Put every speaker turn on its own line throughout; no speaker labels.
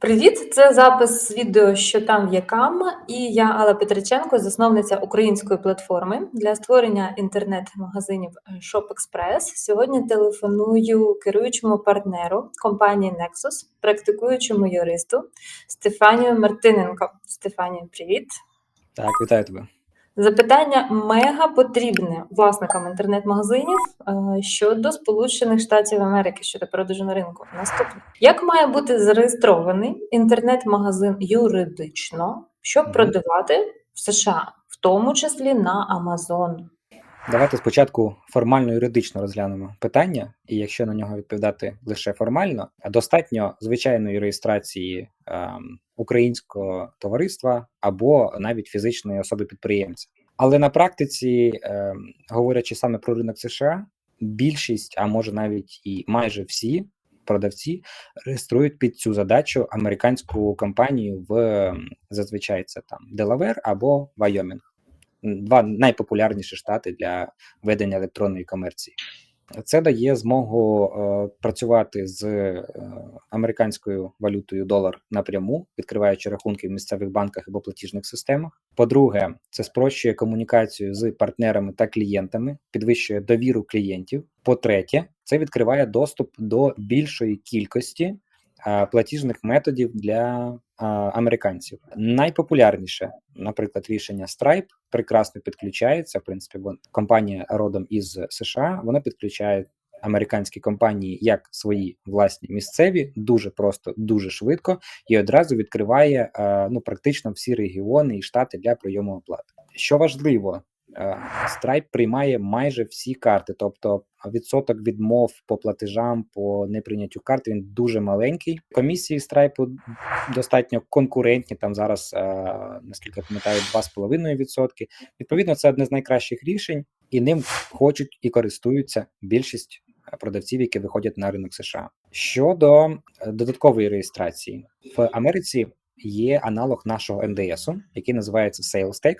Привіт! Це запис відео «Що там є кам» і я Алла Петриченко, засновниця української платформи для створення інтернет-магазинів е, ShopExpress. Сьогодні телефоную керуючому партнеру компанії Nexus, практикуючому юристу Стефанію Мартиненко. Стефанію, привіт!
Так, вітаю тебе.
Запитання мега потрібне власникам інтернет-магазинів е, щодо Сполучених Штатів Америки щодо продажу на ринку. Наступне як має бути зареєстрований інтернет-магазин юридично, щоб продавати в США, в тому числі на Amazon?
Давайте спочатку формально юридично розглянемо питання, і якщо на нього відповідати лише формально, достатньо звичайної реєстрації ем, українського товариства або навіть фізичної особи підприємця. Але на практиці, ем, говорячи саме про ринок США, більшість, а може навіть і майже всі продавці реєструють під цю задачу американську компанію в ем, зазвичай це там Делавер або Вайомінг. Два найпопулярніші штати для ведення електронної комерції. Це дає змогу е, працювати з е, американською валютою долар напряму, відкриваючи рахунки в місцевих банках або платіжних системах. По-друге, це спрощує комунікацію з партнерами та клієнтами, підвищує довіру клієнтів. По-третє, це відкриває доступ до більшої кількості е, платіжних методів для американців. Найпопулярніше, наприклад, рішення Stripe прекрасно підключається. В принципі, бо компанія родом із США, вона підключає американські компанії як свої власні місцеві, дуже просто, дуже швидко, і одразу відкриває е, ну практично всі регіони і штати для прийому оплати. Що важливо, Stripe приймає майже всі карти, тобто відсоток відмов по платежам по неприйняттю карти він дуже маленький. Комісії Stripe достатньо конкурентні. Там зараз, е, наскільки я пам'ятаю, 2,5%. Відповідно, це одне з найкращих рішень, і ним хочуть і користуються більшість е, продавців, які виходять на ринок США. Щодо е, додаткової реєстрації в Америці. Є аналог нашого НДСу, який називається Sales Tax,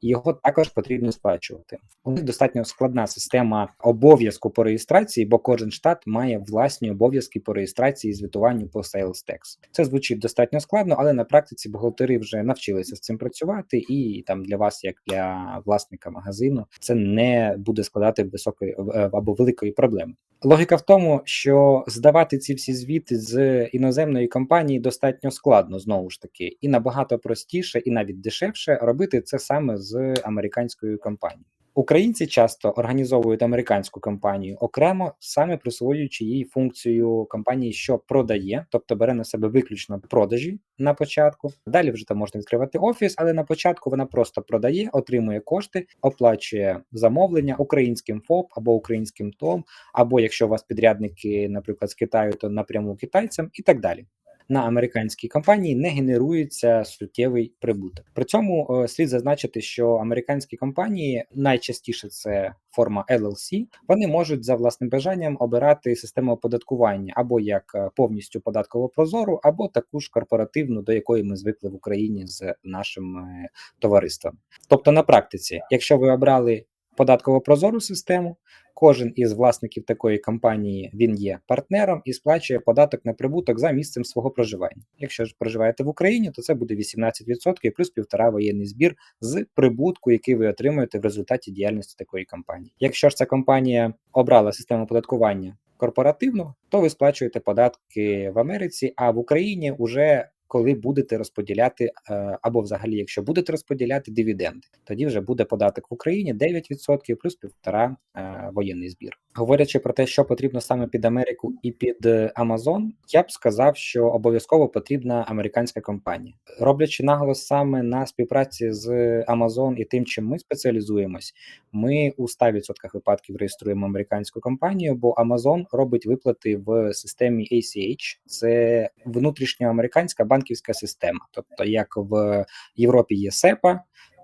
і його також потрібно сплачувати. У них достатньо складна система обов'язку по реєстрації, бо кожен штат має власні обов'язки по реєстрації і звітуванню по Sales Tax. Це звучить достатньо складно, але на практиці бухгалтери вже навчилися з цим працювати, і там для вас, як для власника магазину, це не буде складати високої е, або великої проблеми. Логіка в тому, що здавати ці всі звіти з іноземної компанії достатньо складно знову ж таки, і набагато простіше, і навіть дешевше робити це саме з американською компанією. Українці часто організовують американську компанію окремо, саме присвоюючи їй функцію компанії, що продає, тобто бере на себе виключно продажі на початку. Далі вже там можна відкривати офіс, але на початку вона просто продає, отримує кошти, оплачує замовлення українським ФОП або українським ТОМ, або якщо у вас підрядники, наприклад, з Китаю, то напряму китайцям і так далі на американській компанії не генерується суттєвий прибуток. При цьому е, слід зазначити, що американські компанії найчастіше це форма LLC, Вони можуть за власним бажанням обирати систему оподаткування або як е, повністю податково прозору, або таку ж корпоративну, до якої ми звикли в Україні з нашим е, товариством. Тобто, на практиці, якщо ви обрали податково прозору систему. Кожен із власників такої компанії він є партнером і сплачує податок на прибуток за місцем свого проживання. Якщо ж проживаєте в Україні, то це буде 18% плюс півтора воєнний збір з прибутку, який ви отримуєте в результаті діяльності такої компанії. Якщо ж ця компанія обрала систему податкування корпоративну, то ви сплачуєте податки в Америці, а в Україні вже коли будете розподіляти, е, або взагалі, якщо будете розподіляти дивіденди, тоді вже буде податок в Україні 9% плюс півтора е, воєнний збір. Говорячи про те, що потрібно саме під Америку і під Amazon, я б сказав, що обов'язково потрібна американська компанія, роблячи наголос саме на співпраці з Amazon і тим, чим ми спеціалізуємось, ми у 100% випадків реєструємо американську компанію, бо Amazon робить виплати в системі ACH, це внутрішньоамериканська банківська система, тобто як в Європі є SEPA,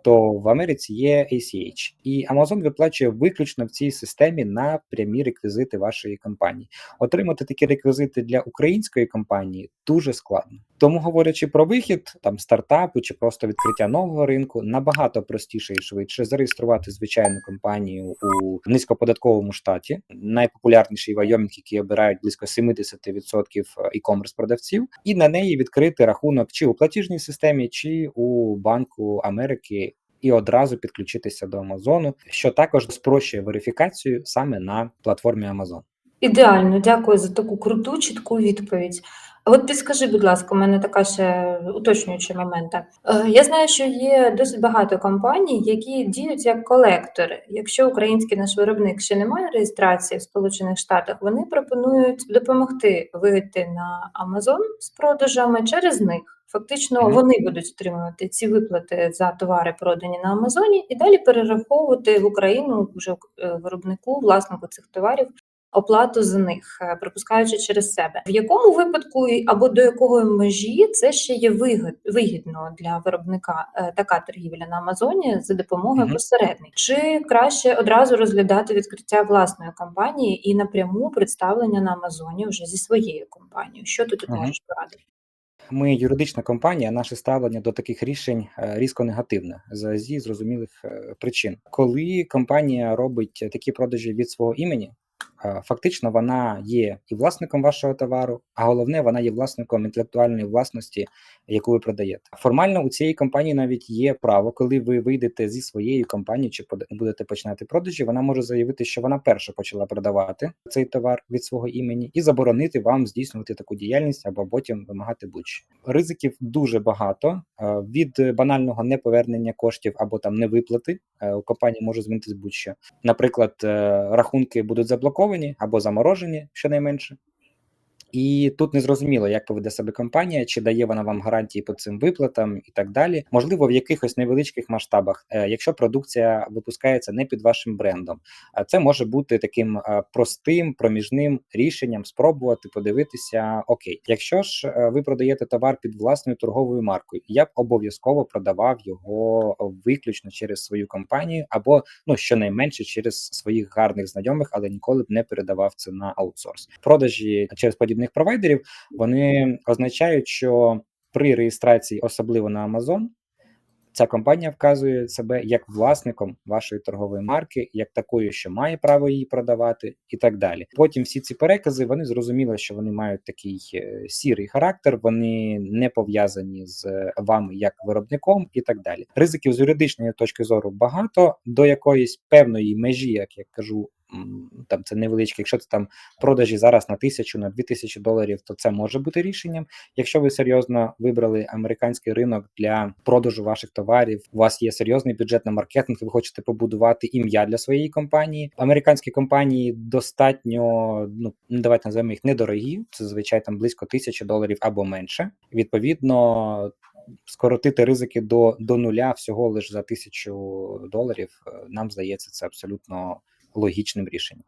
то в Америці є ACH. І Amazon виплачує виключно в цій системі на прямі реквізити вашої компанії. Отримати такі реквізити для української компанії дуже складно. Тому, говорячи про вихід там стартапу чи просто відкриття нового ринку, набагато простіше і швидше зареєструвати звичайну компанію у низькоподатковому штаті. Найпопулярніший Вайомінг, який обирають близько 70% e-commerce продавців, і на неї відкрити рахунок чи у платіжній системі, чи у Банку Америки. І одразу підключитися до Амазону, що також спрощує верифікацію саме на платформі Амазон.
Ідеально, дякую за таку круту, чітку відповідь. От підскажи, будь ласка, у мене така ще уточнююча момент. Е, Я знаю, що є досить багато компаній, які діють як колектори. Якщо український наш виробник ще не має реєстрації в Сполучених Штатах, вони пропонують допомогти вийти на Amazon з продажами через них. Фактично,
Мгм.
вони будуть отримувати ці виплати за товари, продані на Амазоні, і далі перераховувати в Україну вже е, виробнику, власнику цих товарів оплату за них, е, пропускаючи через себе. В якому випадку або до якої межі це ще є вигід, вигідно для виробника е, така торгівля на Амазоні за допомогою
Мгм.
посередників? Чи краще одразу розглядати відкриття власної компанії і напряму представлення на Амазоні вже зі своєю компанією? Що ти тут
Мгм.
можеш порадити?
Ми юридична компанія, наше ставлення до таких рішень е, різко негативне з зі зрозумілих причин. Коли компанія робить такі продажі від свого імені, фактично вона є і власником вашого товару, а головне, вона є власником інтелектуальної власності, яку ви продаєте. Формально у цієї компанії навіть є право, коли ви вийдете зі своєї компанії чи будете починати продажі, вона може заявити, що вона перша почала продавати цей товар від свого імені і заборонити вам здійснювати таку діяльність або потім вимагати будь-що. Ризиків дуже багато е, від банального неповернення коштів або там невиплати. е, У компанії може змінитись будь-що. Наприклад, е, рахунки будуть заблоковані або заморожені щонайменше. І тут не зрозуміло, як поведе себе компанія, чи дає вона вам гарантії по цим виплатам і так далі. Можливо, в якихось невеличких масштабах, е, якщо продукція випускається не під вашим брендом, А це може бути таким е, простим проміжним рішенням спробувати подивитися. Окей, якщо ж е, ви продаєте товар під власною торговою маркою, я б обов'язково продавав його виключно через свою компанію, або ну щонайменше через своїх гарних знайомих, але ніколи б не передавав це на аутсорс. Продажі через подібних провайдерів вони означають, що при реєстрації, особливо на Amazon, ця компанія вказує себе як власником вашої торгової марки, як такою, що має право її продавати, і так далі. Потім всі ці перекази вони зрозуміли, що вони мають такий е, сірий характер, вони не пов'язані з вами як виробником, і так далі. Ризиків з юридичної точки зору багато до якоїсь певної межі, як я кажу. Там це невеличке, якщо це там продажі зараз на тисячу, на дві тисячі доларів, то це може бути рішенням. Якщо ви серйозно вибрали американський ринок для продажу ваших товарів, у вас є серйозний бюджет на маркетинг, ви хочете побудувати ім'я для своєї компанії. Американські компанії достатньо, ну давайте називаємо їх недорогі, це зазвичай там близько тисячі доларів або менше. Відповідно. Скоротити ризики до, до нуля всього лише за тисячу доларів, е, нам здається, це абсолютно логічним рішенням.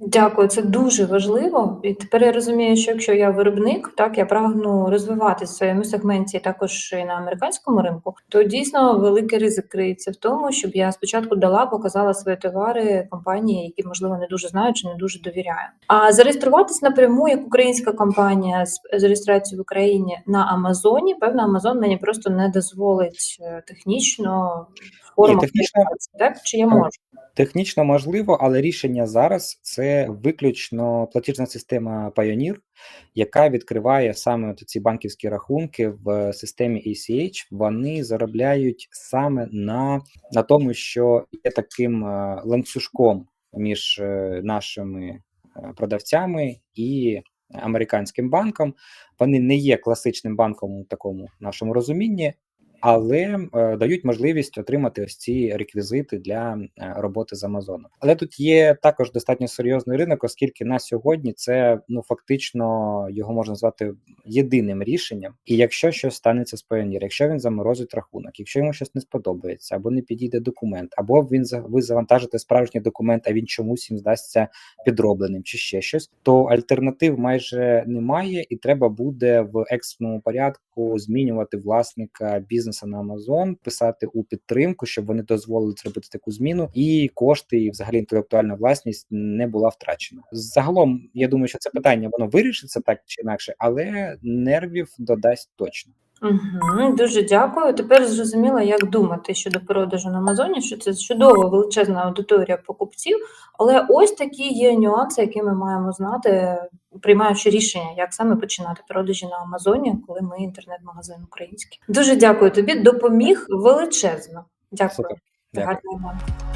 Дякую, це дуже важливо. І тепер я розумію, що якщо я виробник, так я прагну розвиватися в своєму сегменті також і на американському ринку, то дійсно великий ризик криється в тому, щоб я спочатку дала, показала свої товари компанії, які можливо не дуже знають чи не дуже довіряю. А зареєструватись напряму як українська компанія з реєстрацією в Україні на Амазоні, певно, Амазон мені просто не дозволить е, форму
технічно-
так чи я можу?
Технічно можливо, але рішення зараз це виключно платіжна система Pioneer, яка відкриває саме от ці банківські рахунки в системі ACH. Вони заробляють саме на, на тому, що є таким е, ланцюжком між е, нашими е, продавцями і американським банком. Вони не є класичним банком у такому нашому розумінні. Але е, дають можливість отримати ось ці реквізити для е, роботи з Амазоном. Але тут є також достатньо серйозний ринок, оскільки на сьогодні це ну фактично його можна назвати єдиним рішенням. І якщо щось станеться з Payoneer, якщо він заморозить рахунок, якщо йому щось не сподобається, або не підійде документ, або він ви завантажите справжній документ, а він чомусь їм здасться підробленим чи ще щось, то альтернатив майже немає, і треба буде в екстреному порядку змінювати власника бізнесу бізнесу на Amazon, писати у підтримку, щоб вони дозволили зробити таку зміну, і кошти, і взагалі інтелектуальна власність не була втрачена. Загалом, я думаю, що це питання воно вирішиться так чи інакше, але нервів додасть точно.
Угу, Дуже дякую. Тепер зрозуміла, як думати щодо продажу на Амазоні, що це чудова величезна аудиторія покупців, але ось такі є нюанси, які ми маємо знати, приймаючи рішення, як саме починати продажі на Амазоні, коли ми інтернет-магазин український. Дуже дякую тобі. Допоміг величезно. Дякую. Гарного дякую.